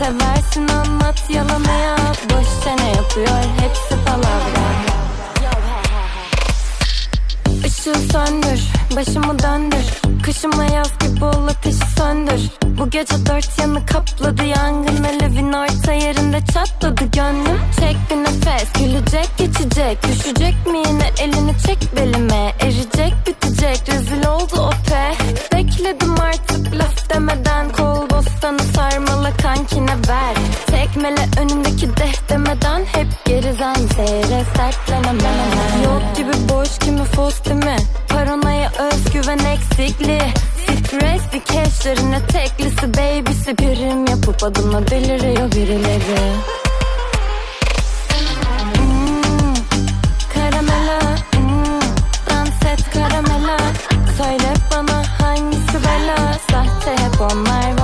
Seversin anlat yalamaya Boş çene yapıyor? Hepsi palavra. Işığı söndür başımı döndür. Kışıma yaz gibi ol ateşi söndür. Bu gece dört yanı kapladı yangın Alevin orta yerinde çatladı. Gönlüm Çek bir nefes gülecek geçecek. Düşecek mi yine? Elini çek belime. Sarmala kankine ver Tekmele önündeki deh demeden Hep geriden seyre sertlenemem Yok gibi boş kimi fos mi? Paranoya özgüven eksikliği. Stres bir keşlerine teklisi Babysi. Birim yapıp adımla deliriyor birileri. Hmm, Karamela hmm, Dans et Söyle bana hangisi bela? Sahte hep onlar